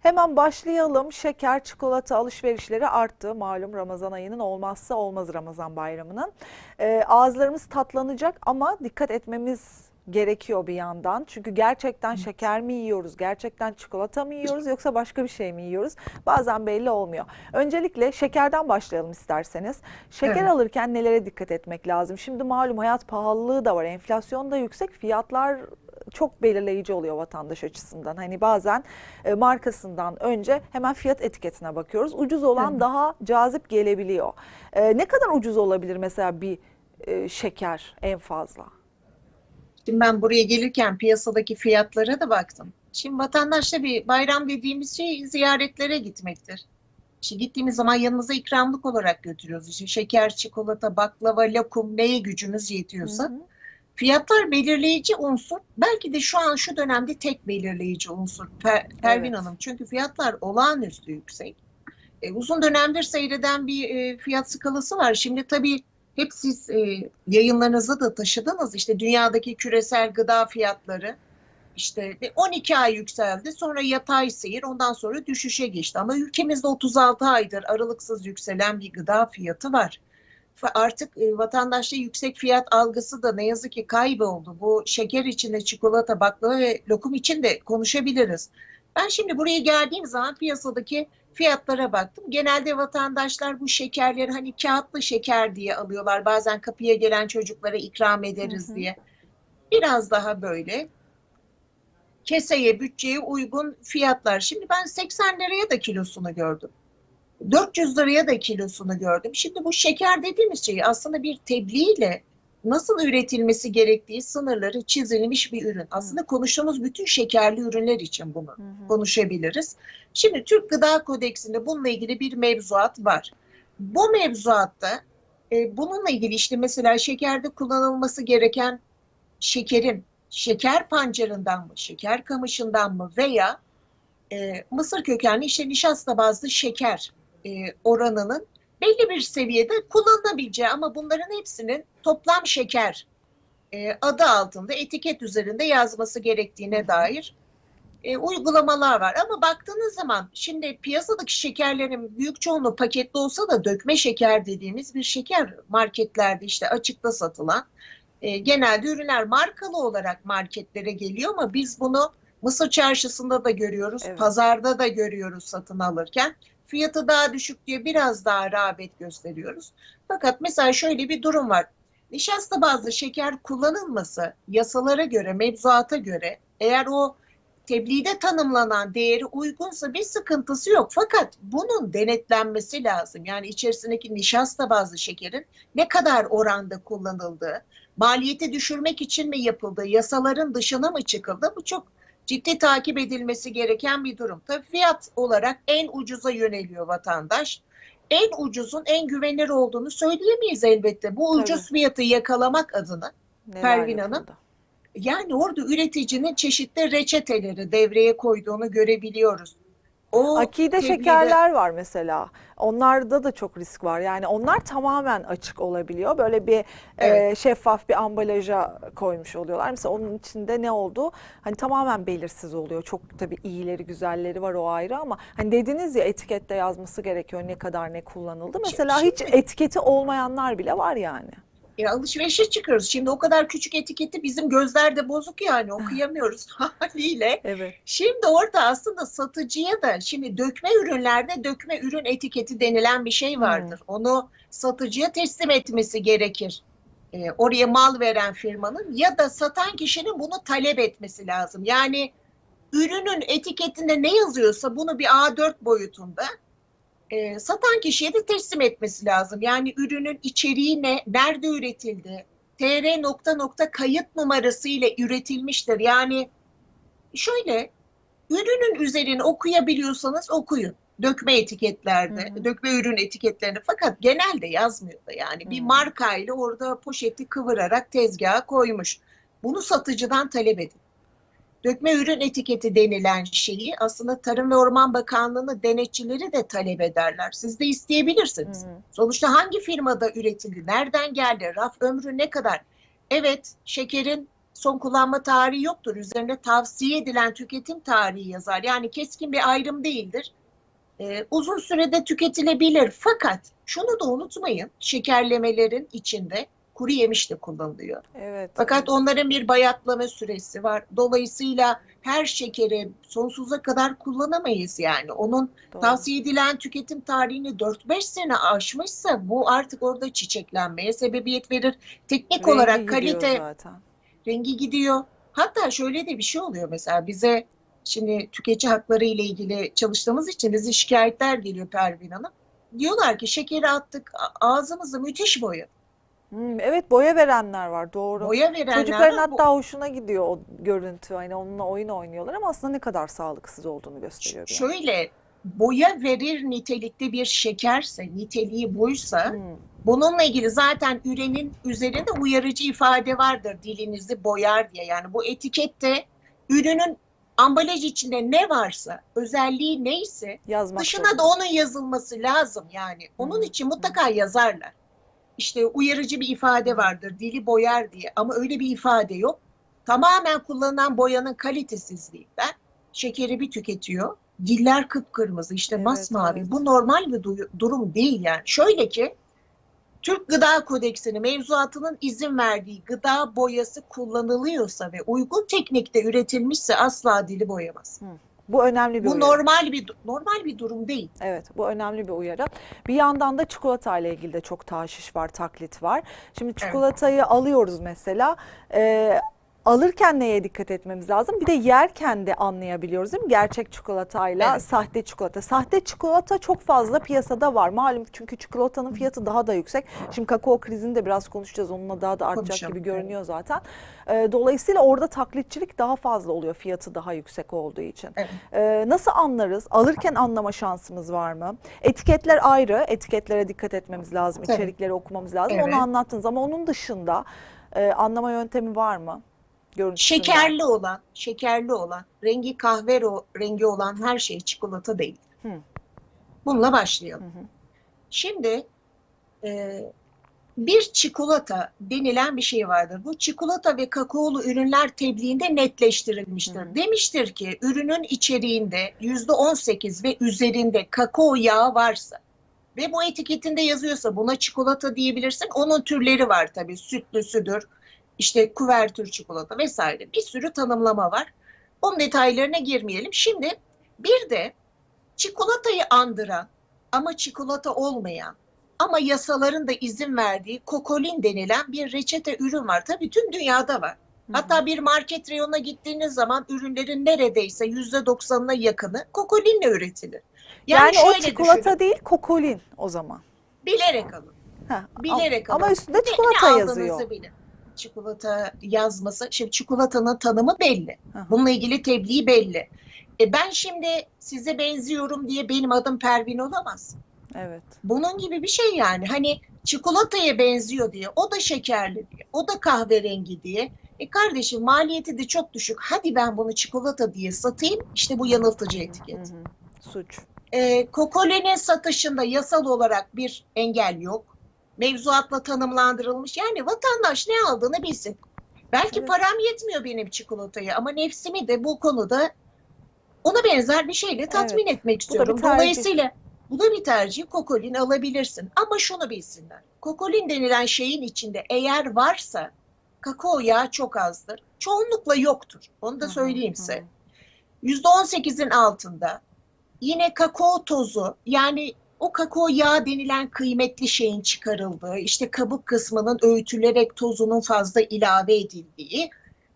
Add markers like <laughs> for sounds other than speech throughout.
Hemen başlayalım. Şeker, çikolata alışverişleri arttı. Malum Ramazan ayının olmazsa olmaz Ramazan bayramının. Ee, ağızlarımız tatlanacak ama dikkat etmemiz gerekiyor bir yandan. Çünkü gerçekten şeker mi yiyoruz, gerçekten çikolata mı yiyoruz yoksa başka bir şey mi yiyoruz? Bazen belli olmuyor. Öncelikle şekerden başlayalım isterseniz. Şeker Evet. alırken nelere dikkat etmek lazım? Şimdi malum hayat pahalılığı da var, enflasyon da yüksek, fiyatlar çok belirleyici oluyor vatandaş açısından. Hani bazen e, markasından önce hemen fiyat etiketine bakıyoruz. Ucuz olan Evet. daha cazip gelebiliyor. E, ne kadar ucuz olabilir mesela bir e, şeker en fazla? Şimdi ben buraya gelirken piyasadaki fiyatlara da baktım. Şimdi vatandaşta bir bayram dediğimiz şey ziyaretlere gitmektir. Şimdi gittiğimiz zaman yanımıza ikramlık olarak götürüyoruz. İşte şeker, çikolata, baklava, lokum neye gücümüz yetiyorsa. Hı hı. Fiyatlar belirleyici unsur. Belki de şu an şu dönemde tek belirleyici unsur Per- Pervin Evet. Hanım. Çünkü fiyatlar olağanüstü yüksek. E, uzun dönemdir seyreden bir e, fiyat skalası var. Şimdi tabii hep siz e, yayınlarınızda da taşıdınız. İşte dünyadaki küresel gıda fiyatları işte bir 12 ay yükseldi. Sonra yatay seyir ondan sonra düşüşe geçti. Ama ülkemizde 36 aydır aralıksız yükselen bir gıda fiyatı var. Artık e, vatandaşta yüksek fiyat algısı da ne yazık ki kayboldu. Bu şeker içinde çikolata, baklava ve lokum için de konuşabiliriz. Ben şimdi buraya geldiğim zaman piyasadaki fiyatlara baktım. Genelde vatandaşlar bu şekerleri hani kağıtlı şeker diye alıyorlar. Bazen kapıya gelen çocuklara ikram ederiz Hı hı. diye. Biraz daha böyle keseye, bütçeye uygun fiyatlar. Şimdi ben 80 liraya da kilosunu gördüm. 400 liraya da kilosunu gördüm. Şimdi bu şeker dediğimiz şey aslında bir tebliğle nasıl üretilmesi gerektiği sınırları çizilmiş bir ürün. Aslında konuştuğumuz bütün şekerli ürünler için bunu Hı hı. konuşabiliriz. Şimdi Türk Gıda Kodeksinde bununla ilgili bir mevzuat var. Bu mevzuatta e, bununla ilgili işte mesela şekerde kullanılması gereken şekerin şeker pancarından mı, şeker kamışından mı veya e, mısır kökenli işte nişasta bazlı şeker e, oranının belli bir seviyede kullanılabileceği ama bunların hepsinin toplam şeker e, adı altında etiket üzerinde yazması gerektiğine dair e, uygulamalar var. Ama baktığınız zaman şimdi piyasadaki şekerlerin büyük çoğunluğu paketli olsa da dökme şeker dediğimiz bir şeker marketlerde işte açıkta satılan e, genelde ürünler markalı olarak marketlere geliyor ama biz bunu Mısır çarşısında da görüyoruz, Evet. pazarda da görüyoruz satın alırken. Fiyatı daha düşük diye biraz daha rağbet gösteriyoruz. Fakat mesela şöyle bir durum var. Nişasta bazlı şeker kullanılması yasalara göre, mevzuata göre eğer o tebliğde tanımlanan değeri uygunsa bir sıkıntısı yok. Fakat bunun denetlenmesi lazım. Yani içerisindeki nişasta bazlı şekerin ne kadar oranda kullanıldığı, maliyeti düşürmek için mi yapıldığı, yasaların dışına mı çıkıldı? Bu çok ciddi takip edilmesi gereken bir durum. Tabii fiyat olarak en ucuza yöneliyor vatandaş. En ucuzun en güvenilir olduğunu söyleyemeyiz elbette. Bu Tabii. ucuz fiyatı yakalamak adına Neler Pervin Hanım, yani orada üreticinin çeşitli reçeteleri devreye koyduğunu görebiliyoruz. O Akide tebliğde- şekerler var mesela. Onlarda da çok risk var. Yani onlar tamamen açık olabiliyor. Böyle bir e, Evet. şeffaf bir ambalaja koymuş oluyorlar. Mesela onun içinde ne oldu? Hani tamamen belirsiz oluyor. Çok tabii iyileri, güzelleri var o ayrı ama hani dediniz ya etikette yazması gerekiyor ne kadar ne kullanıldı. Mesela hiç etiketi olmayanlar bile var yani. Ya alışverişe çıkıyoruz. Şimdi o kadar küçük etiketi bizim gözlerde bozuk yani okuyamıyoruz <laughs> haliyle. Evet. Şimdi orada aslında satıcıya da şimdi dökme ürünlerde dökme ürün etiketi denilen bir şey vardır. Onu satıcıya teslim etmesi gerekir. Ee, oraya mal veren firmanın ya da satan kişinin bunu talep etmesi lazım. Yani ürünün etiketinde ne yazıyorsa bunu bir A4 boyutunda e, satan kişiye de teslim etmesi lazım. Yani ürünün içeriği ne, nerede üretildi, tr nokta nokta kayıt numarası ile üretilmiştir. Yani şöyle ürünün üzerine okuyabiliyorsanız okuyun. Dökme etiketlerde, hı. dökme ürün etiketlerinde fakat genelde yazmıyor da yani bir Hı. markayla orada poşeti kıvırarak tezgaha koymuş. Bunu satıcıdan talep edin. Dökme ürün etiketi denilen şeyi aslında Tarım ve Orman Bakanlığı'nın denetçileri de talep ederler. Siz de isteyebilirsiniz. Hı hı. Sonuçta hangi firmada üretildi, nereden geldi, raf ömrü ne kadar? Evet, şekerin son kullanma tarihi yoktur. Üzerinde tavsiye edilen tüketim tarihi yazar. Yani keskin bir ayrım değildir. Ee, uzun sürede tüketilebilir. Fakat şunu da unutmayın, şekerlemelerin içinde kuru yemiş de kullanılıyor. Evet. Fakat onların bir bayatlama süresi var. Dolayısıyla her şekeri sonsuza kadar kullanamayız yani. Onun Doğru. tavsiye edilen tüketim tarihini 4-5 sene aşmışsa bu artık orada çiçeklenmeye sebebiyet verir. Teknik Rengi olarak kalite zaten. rengi gidiyor. Hatta şöyle de bir şey oluyor mesela bize şimdi tüketici hakları ile ilgili çalıştığımız için bize şikayetler geliyor Pervin Hanım. Diyorlar ki şekeri attık ağzımızı müthiş boya. Hmm, evet boya verenler var doğru. Boya verenler Çocukların var. Bu- hatta hoşuna gidiyor o görüntü. Hani onunla oyun oynuyorlar ama aslında ne kadar sağlıksız olduğunu gösteriyor yandan. Şöyle boya verir nitelikte bir şekerse, niteliği buysa Hmm, bununla ilgili zaten ürenin üzerinde uyarıcı ifade vardır dilinizi boyar diye. Yani bu etikette ürünün ambalaj içinde ne varsa, özelliği neyse yazmak dışına zorunda. da onun yazılması lazım yani. Onun Hı, için mutlaka yazarlar. İşte uyarıcı bir ifade vardır, dili boyar diye ama öyle bir ifade yok. Tamamen kullanılan boyanın kalitesizliğinden şekeri bir tüketiyor. Diller kıpkırmızı, işte Evet, masmavi. evet. Bu normal bir du- durum değil yani. Şöyle ki Türk Gıda Kodeksini mevzuatının izin verdiği gıda boyası kullanılıyorsa ve uygun teknikte üretilmişse asla dili boyamaz. Bu önemli bir Bu uyarı. normal bir normal bir durum değil. Evet bu önemli bir uyarı. Bir yandan da çikolata ile ilgili de çok taşiş var, taklit var. Şimdi çikolatayı alıyoruz mesela. Ee, alırken neye dikkat etmemiz lazım? Bir de yerken de anlayabiliyoruz değil mi? Gerçek çikolatayla Evet. sahte çikolata. Sahte çikolata çok fazla piyasada var. Malum çünkü çikolatanın fiyatı daha da yüksek. Şimdi kakao krizini de biraz konuşacağız. Onunla daha da artacak Konuşalım, gibi görünüyor zaten. Ee, dolayısıyla orada taklitçilik daha fazla oluyor fiyatı daha yüksek olduğu için. Evet. Ee, nasıl anlarız? Alırken anlama şansımız var mı? Etiketler ayrı. Etiketlere dikkat etmemiz lazım. Tabii. içerikleri okumamız lazım. Evet. Onu anlattınız ama onun dışında e, anlama yöntemi var mı? Görüntüsünden. Şekerli olan, şekerli olan, rengi kahve rengi olan her şey çikolata değil. Hı. Bununla Hı başlayalım. hı. Şimdi e, bir çikolata denilen bir şey vardır. Bu çikolata ve kakaolu ürünler tebliğinde netleştirilmiştir. Hı hı. Demiştir ki ürünün içeriğinde yüzde 18 ve üzerinde kakao yağı varsa ve bu etiketinde yazıyorsa buna çikolata diyebilirsin. Onun türleri var tabii. Sütlüsüdür, işte kuvertür çikolata vesaire. Bir sürü tanımlama var. Onun detaylarına girmeyelim. Şimdi bir de çikolatayı andıran ama çikolata olmayan ama yasaların da izin verdiği kokolin denilen bir reçete ürün var. Tabii tüm dünyada var. Hatta bir market reyonuna gittiğiniz zaman ürünlerin neredeyse yüzde doksanına yakını kokolinle üretilir. yani, o şöyle çikolata düşünün, değil kokolin o zaman. bilerek alın. Ha, Bilerek ama alın. üstünde Ne- çikolata ne yazıyor. aldığınızı bilin. Çikolata yazması. Şimdi çikolatanın tanımı belli. Bununla ilgili tebliğ belli. E ben şimdi size benziyorum diye benim adım Pervin olamaz. Evet. Bunun gibi bir şey yani. Hani çikolataya benziyor diye, o da şekerli diye, o da kahverengi diye. E kardeşim maliyeti de çok düşük. Hadi ben bunu çikolata diye satayım. İşte bu yanıltıcı etiket. Hı hı. Suç. E, Kokole'nin satışında yasal olarak bir engel yok. Mevzuatla tanımlandırılmış. Yani vatandaş ne aldığını bilsin. Belki Evet. param yetmiyor benim çikolataya ama nefsimi de bu konuda ona benzer bir şeyle tatmin etmek Bu da bir istiyorum. tercih. Dolayısıyla bu da bir tercih. Kokolin alabilirsin. Ama şunu bilsinler. Kokolin denilen şeyin içinde eğer varsa kakao yağı çok azdır. Çoğunlukla yoktur. Onu da söyleyeyim size. hı. %18'in altında yine kakao tozu yani o kakao yağı denilen kıymetli şeyin çıkarıldığı, işte kabuk kısmının öğütülerek tozunun fazla ilave edildiği,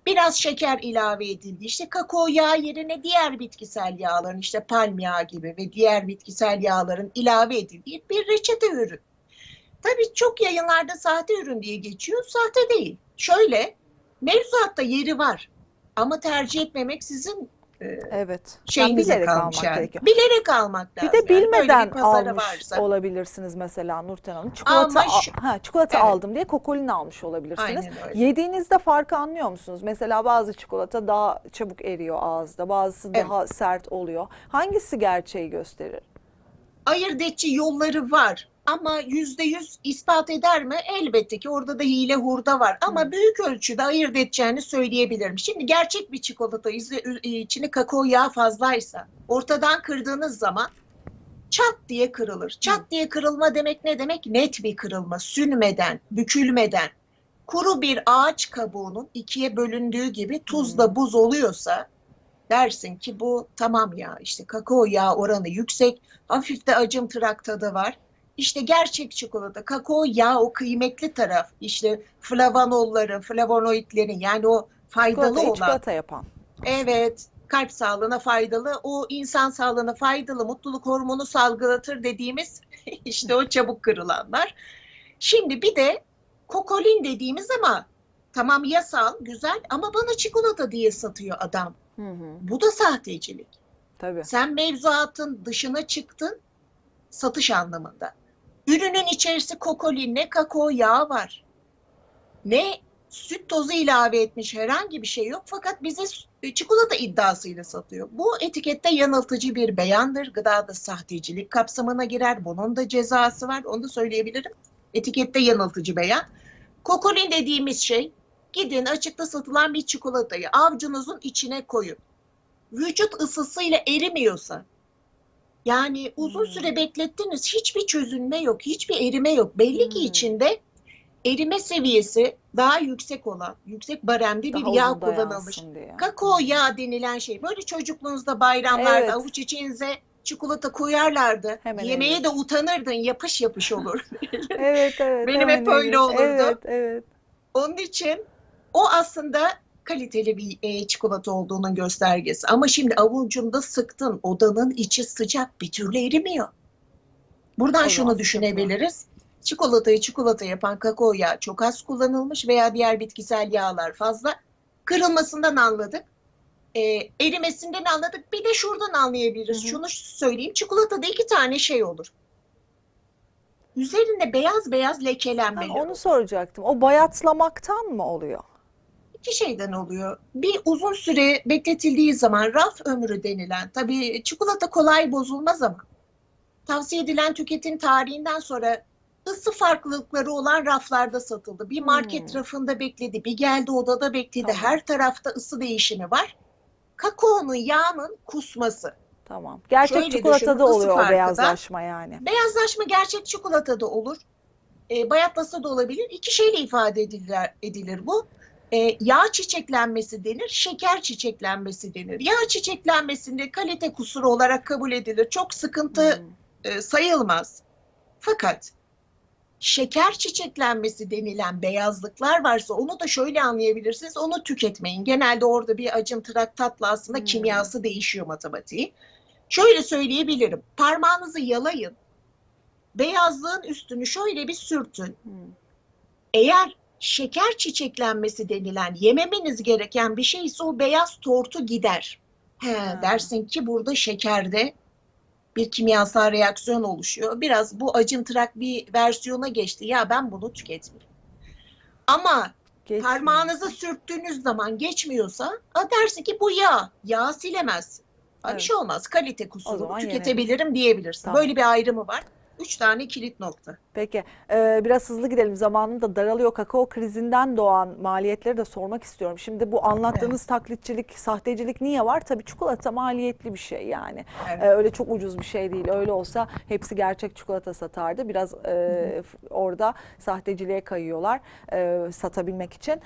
biraz şeker ilave edildiği, işte kakao yağı yerine diğer bitkisel yağların, işte palm yağı gibi ve diğer bitkisel yağların ilave edildiği bir reçete ürün. Tabii çok yayınlarda sahte ürün diye geçiyor, sahte değil. Şöyle, mevzuatta yeri var ama tercih etmemek sizin Evet. Yani şeyinize bilerek kalmış almak yani. gerekiyor. Bilerek almak Bir lazım. de yani. Böyle bilmeden bir pazarı almış varsa. olabilirsiniz mesela Nurten Hanım. Çikolata, Ama al- şu- ha, çikolata Evet. aldım diye kokolin almış olabilirsiniz. Yediğinizde farkı anlıyor musunuz? Mesela bazı çikolata daha çabuk eriyor ağızda, bazısı Evet. daha sert oluyor. Hangisi gerçeği gösterir? Ayırt edici yolları var. Ama yüzde yüz ispat eder mi? Elbette ki orada da hile hurda var. Ama Hı. büyük ölçüde ayırt edeceğini söyleyebilirim. Şimdi gerçek bir çikolata izi- içine kakao yağı fazlaysa ortadan kırdığınız zaman çat diye kırılır. Çat diye kırılma demek ne demek? Net bir kırılma, sünmeden, bükülmeden. Kuru bir ağaç kabuğunun ikiye bölündüğü gibi tuzla buz oluyorsa dersin ki bu tamam ya işte kakao yağı oranı yüksek, hafif de acımtırak tadı var. İşte gerçek çikolata, kakao yağı o kıymetli taraf. İşte flavanolları, flavonoidlerin yani o faydalı Çikolatayı olan çikolata yapan. Evet, kalp sağlığına faydalı, o insan sağlığına faydalı, mutluluk hormonu salgılatır dediğimiz <laughs> işte o çabuk kırılanlar. Şimdi bir de kokolin dediğimiz ama tamam yasal, güzel ama bana çikolata diye satıyor adam. Hı hı. Bu da sahtecilik. Tabii. Sen mevzuatın dışına çıktın satış anlamında. Ürünün içerisi kokolin ne kakao yağı var. Ne süt tozu ilave etmiş herhangi bir şey yok fakat bize s- çikolata iddiasıyla satıyor. Bu etikette yanıltıcı bir beyandır. Gıdada sahtecilik kapsamına girer. Bunun da cezası var. Onu da söyleyebilirim. Etikette yanıltıcı beyan. Kokolin dediğimiz şey gidin açıkta satılan bir çikolatayı avcunuzun içine koyun. Vücut ısısıyla erimiyorsa yani uzun Hmm. süre beklettiniz hiçbir çözünme yok, hiçbir erime yok. Belli ki Hmm. içinde erime seviyesi daha yüksek olan, yüksek baremli bir Daha yağ uzun kullanılmış. dayansın diye. Kakao yağı denilen şey. Böyle çocukluğunuzda bayramlarda Evet. avuç içinize çikolata koyarlardı. Hemen Yemeğe de utanırdın, yapış yapış <laughs> olur. Evet evet. Benim hemen hep öyle öyle. olurdu. Evet evet. Onun için o aslında kaliteli bir e, çikolata olduğunun göstergesi. Ama şimdi avucunda sıktın, odanın içi sıcak, bir türlü erimiyor. Buradan zaman şunu düşünebiliriz. Çikolatayı çikolata yapan kakao yağı çok az kullanılmış veya diğer bitkisel yağlar fazla. Kırılmasından anladık. E, erimesinden anladık. Bir de şuradan anlayabiliriz. Hı hı. Şunu söyleyeyim. Çikolatada iki tane şey olur. Üzerinde beyaz beyaz Ha, lekelenmeler olur. onu soracaktım. O bayatlamaktan mı oluyor? İki şeyden oluyor. Bir uzun süre bekletildiği zaman raf ömrü denilen, tabii çikolata kolay bozulmaz ama tavsiye edilen tüketim tarihinden sonra ısı farklılıkları olan raflarda satıldı. Bir market Hmm. rafında bekledi, bir geldi odada bekledi. Tamam. Her tarafta ısı değişimi var. Kakaonun yağının kusması. Tamam. Gerçek Şöyle düşün, çikolatada ısı oluyor o beyazlaşma yani. Beyazlaşma gerçek çikolatada olur. E, bayatlasa da olabilir. İki şeyle ifade edilir, edilir bu. E, yağ çiçeklenmesi denir, şeker çiçeklenmesi denir. Yağ çiçeklenmesinde kalite kusuru olarak kabul edilir. Çok sıkıntı Hmm. e, sayılmaz. Fakat şeker çiçeklenmesi denilen beyazlıklar varsa onu da şöyle anlayabilirsiniz. Onu tüketmeyin. Genelde orada bir acımtırak tatlı aslında Hmm. kimyası değişiyor matematiği. Şöyle söyleyebilirim. Parmağınızı yalayın. Beyazlığın üstünü şöyle bir sürtün. Hmm. Eğer şeker çiçeklenmesi denilen yememeniz gereken bir şeyse o beyaz tortu gider. He, Ha. dersin ki burada şekerde bir kimyasal reaksiyon oluşuyor. Biraz bu acımtırak bir versiyona geçti. Ya ben bunu tüketmeyeyim. Ama Geçmiyor. parmağınızı sürttüğünüz zaman geçmiyorsa a dersin ki bu yağ. Yağ silemez. Evet. Bir şey olmaz. Kalite kusuru tüketebilirim diyebilirsin. Tamam. Böyle bir ayrımı var. Üç tane kilit nokta. Peki e, biraz hızlı gidelim zamanım da daralıyor. Kakao krizinden doğan maliyetleri de sormak istiyorum. Şimdi bu anlattığınız taklitçilik, sahtecilik niye var? Tabii çikolata maliyetli bir şey yani. Evet. E, öyle çok ucuz bir şey değil. Öyle olsa hepsi gerçek çikolata satardı. Biraz e, orada sahteciliğe kayıyorlar e, satabilmek için.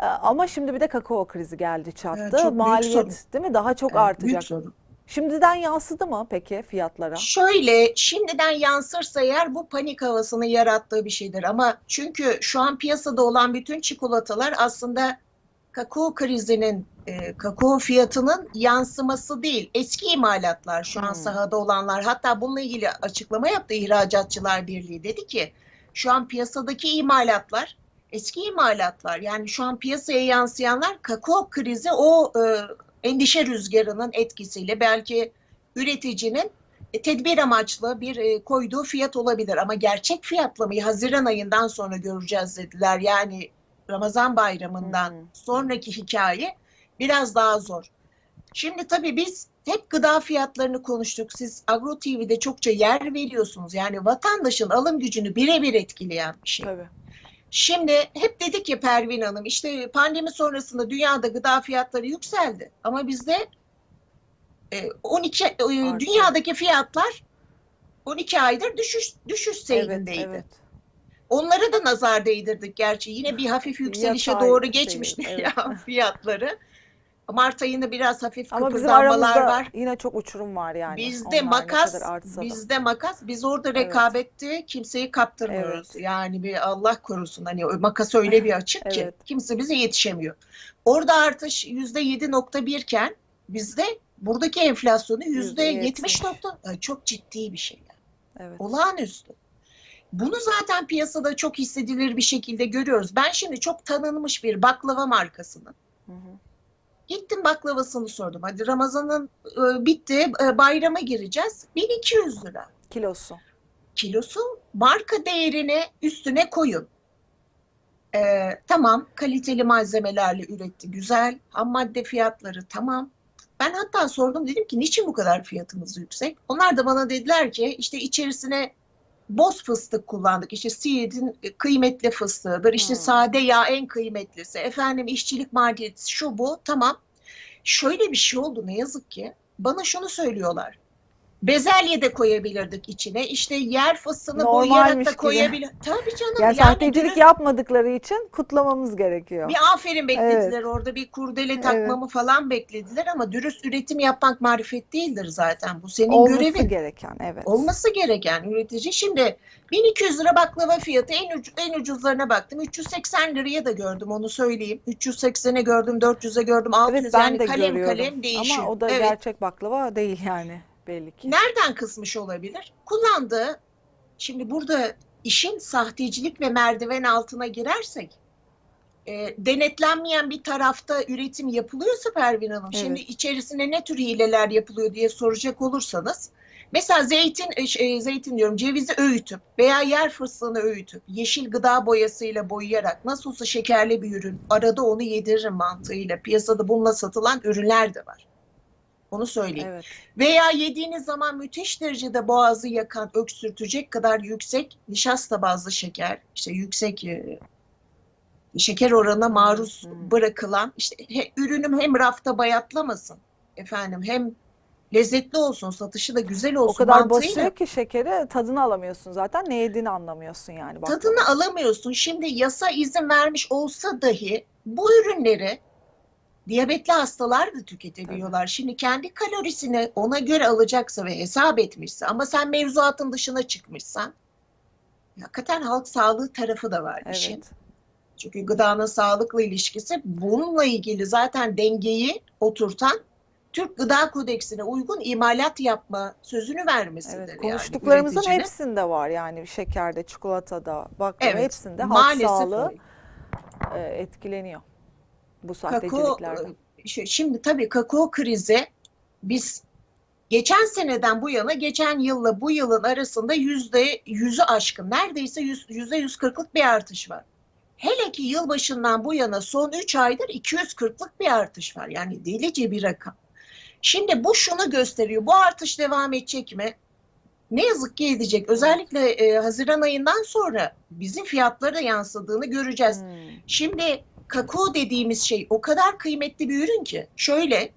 E, ama şimdi bir de kakao krizi geldi çattı. Evet, Maliyet değil mi? Daha çok Evet, artacak. büyük sorun. Şimdiden yansıdı mı peki fiyatlara? Şöyle şimdiden yansırsa eğer bu panik havasını yarattığı bir şeydir. Ama çünkü şu an piyasada olan bütün çikolatalar aslında kakao krizinin, e, kakao fiyatının yansıması değil. Eski imalatlar şu an Hmm. sahada olanlar. Hatta bununla ilgili açıklama yaptı İhracatçılar Birliği. Dedi ki şu an piyasadaki imalatlar eski imalatlar yani şu an piyasaya yansıyanlar kakao krizi o e, endişe rüzgarının etkisiyle belki üreticinin e, tedbir amaçlı bir e, koyduğu fiyat olabilir ama gerçek fiyatlamayı Haziran ayından sonra göreceğiz dediler. Yani Ramazan bayramından Hmm. sonraki hikaye biraz daha zor. Şimdi tabii biz hep gıda fiyatlarını konuştuk. Siz Agro TV'de çokça yer veriyorsunuz. Yani vatandaşın alım gücünü birebir etkileyen bir şey. Tabii. Şimdi hep dedik ya Pervin Hanım işte pandemi sonrasında dünyada gıda fiyatları yükseldi. Ama bizde e, 12 e, dünyadaki fiyatlar 12 aydır düşüş düşüş Evet, seyrindeydi. evet. Onlara da nazar değdirdik gerçi. Yine bir hafif yükselişe Yatay doğru geçmişti evet. <laughs> ya fiyatları. Mart ayında biraz hafif Ama bizim kıpırdanmalar aramızda var. yine çok uçurum var yani. Bizde Onlar makas, bizde makas. Biz orada Evet. rekabette kimseyi kaptırmıyoruz. Evet. Yani bir Allah korusun hani makas öyle bir açık ki Evet. kimse bize yetişemiyor. Orada artış yüzde yedi nokta bir iken bizde buradaki enflasyonu yüzde yetmiş nokta çok ciddi bir şey. yani. Evet. Olağanüstü. Bunu zaten piyasada çok hissedilir bir şekilde görüyoruz. Ben şimdi çok tanınmış bir baklava markasının Hı hı. Gittim baklavasını sordum. Hadi Ramazan'ın e, bitti, e, bayrama gireceğiz. 1200 lira. Kilosu. Kilosu marka değerine üstüne koyun. E, tamam, kaliteli malzemelerle üretti. Güzel. Ham madde fiyatları tamam. Ben hatta sordum dedim ki niçin bu kadar fiyatımız yüksek? Onlar da bana dediler ki işte içerisine boz fıstık kullandık. İşte Siirt'in kıymetli fıstığıdır. İşte Hmm. sade yağ en kıymetlisi. Efendim işçilik maliyeti şu bu. Tamam. Şöyle bir şey oldu ne yazık ki. Bana şunu söylüyorlar. Bezelye de koyabilirdik içine. İşte yer Normalmiş boyayarak da koyabilir. Tabii canım. Yani, Yani sahtecilik dürü- yapmadıkları için kutlamamız gerekiyor. bir aferin beklediler orada bir kurdele takmamı falan beklediler ama dürüst üretim yapmak marifet değildir zaten. Bu senin Olması görevin. gereken evet. Olması gereken üretici. Şimdi 1200 lira baklava fiyatı en, ucu, en ucuzlarına baktım. 380 liraya da gördüm onu söyleyeyim. 380'e gördüm, 400'e gördüm, 600 Evet ben yani de kalem görüyorum. kalem değişiyor. Ama o da evet. gerçek baklava değil yani belli ki. Nereden kısmış olabilir? Kullandığı, şimdi burada işin sahtecilik ve merdiven altına girersek, e, denetlenmeyen bir tarafta üretim yapılıyorsa Pervin Hanım, Evet. şimdi içerisine ne tür hileler yapılıyor diye soracak olursanız, mesela zeytin, e, şey, zeytin diyorum, cevizi öğütüp veya yer fıstığını öğütüp yeşil gıda boyasıyla boyayarak nasıl olsa şekerli bir ürün, arada onu yediririm mantığıyla piyasada bununla satılan ürünler de var. Onu söyleyeyim. Evet. Veya yediğiniz zaman müthiş derecede boğazı yakan, öksürtecek kadar yüksek nişasta bazlı şeker, işte yüksek e, şeker oranına maruz Hmm. bırakılan, işte he- ürünüm hem rafta bayatlamasın efendim hem lezzetli olsun, satışı da güzel O olsun kadar mantığıyla basıyor ki şekeri tadını alamıyorsun zaten. Ne yediğini anlamıyorsun yani. baklava. tadını alamıyorsun. Şimdi yasa izin vermiş olsa dahi bu ürünleri diyabetli hastalar da tüketebiliyorlar. Şimdi kendi kalorisini ona göre alacaksa ve hesap etmişse ama sen mevzuatın dışına çıkmışsan hakikaten halk sağlığı tarafı da var işin. Evet. Çünkü gıdanın sağlıkla ilişkisi bununla ilgili zaten dengeyi oturtan Türk Gıda Kodeksine uygun imalat yapma sözünü vermesidir. Evet. yani Konuştuklarımızın üreticinin. hepsinde var yani şekerde, çikolatada, baklava Evet, hepsinde halk sağlığı öyle. e, etkileniyor. Bu kakao sahteciliklerden. şu- şimdi tabii kakao krizi biz geçen seneden bu yana geçen yılla bu yılın arasında yüzde yüzü aşkın neredeyse yüz- yüzde yüz kırklık bir artış var. Hele ki yılbaşından bu yana son 3 aydır 240'lık bir artış var. Yani delice bir rakam. Şimdi bu şunu gösteriyor. Bu artış devam edecek mi? Ne yazık ki edecek. Özellikle e, Haziran ayından sonra bizim fiyatlara yansıdığını göreceğiz. Hmm. Şimdi kakao dediğimiz şey o kadar kıymetli bir ürün ki şöyle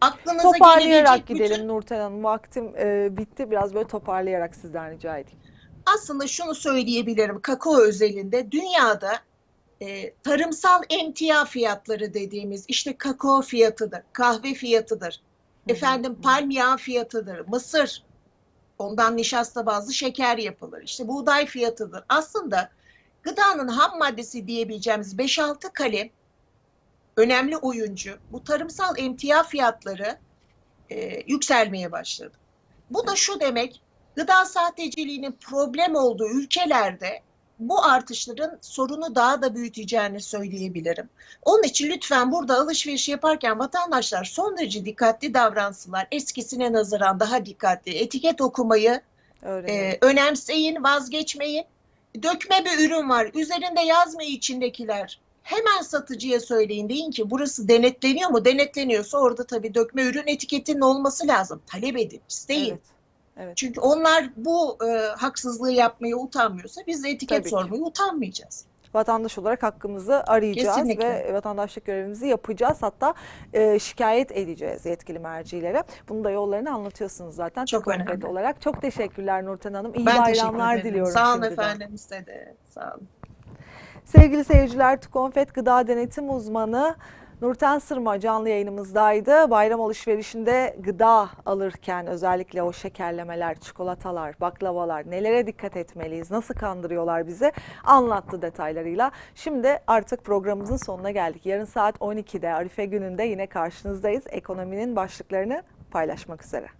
aklınıza Toparlayarak gidelim bütün Nurten Hanım. Vaktim e, bitti. Biraz böyle toparlayarak sizden rica edeyim. aslında şunu söyleyebilirim kakao özelinde dünyada e, tarımsal emtia fiyatları dediğimiz işte kakao fiyatıdır, kahve fiyatıdır, efendim palm yağı fiyatıdır, mısır ondan nişasta bazlı şeker yapılır. İşte buğday fiyatıdır. Aslında gıdanın ham maddesi diyebileceğimiz 5-6 kalem önemli oyuncu bu tarımsal emtia fiyatları e, yükselmeye başladı. Bu da şu demek gıda sahteciliğinin problem olduğu ülkelerde bu artışların sorunu daha da büyüteceğini söyleyebilirim. Onun için lütfen burada alışveriş yaparken vatandaşlar son derece dikkatli davransınlar. Eskisine nazaran daha dikkatli. Etiket okumayı e, önemseyin, vazgeçmeyin. Dökme bir ürün var. Üzerinde yazmıyor içindekiler. Hemen satıcıya söyleyin deyin ki burası denetleniyor mu? Denetleniyorsa orada tabii dökme ürün etiketinin olması lazım. Talep edin, isteyin. Evet. Evet. Çünkü onlar bu e, haksızlığı yapmaya utanmıyorsa biz de etiket Tabii ki. sormaya utanmayacağız. Vatandaş olarak hakkımızı arayacağız Kesinlikle. ve vatandaşlık görevimizi yapacağız. Hatta e, şikayet edeceğiz yetkili mercilere. Bunu da yollarını anlatıyorsunuz zaten. Çok önemli. olarak. Çok teşekkürler Nurten Hanım. İyi ben bayramlar diliyorum Sağ olun şimdiden. efendim size de. Sağ olun. Sevgili seyirciler, Tukonfet Gıda Denetim Uzmanı Nurten Sırma canlı yayınımızdaydı. Bayram alışverişinde gıda alırken özellikle o şekerlemeler, çikolatalar, baklavalar nelere dikkat etmeliyiz, nasıl kandırıyorlar bizi anlattı detaylarıyla. Şimdi artık programımızın sonuna geldik. Yarın saat 12'de Arife gününde yine karşınızdayız. Ekonominin başlıklarını paylaşmak üzere.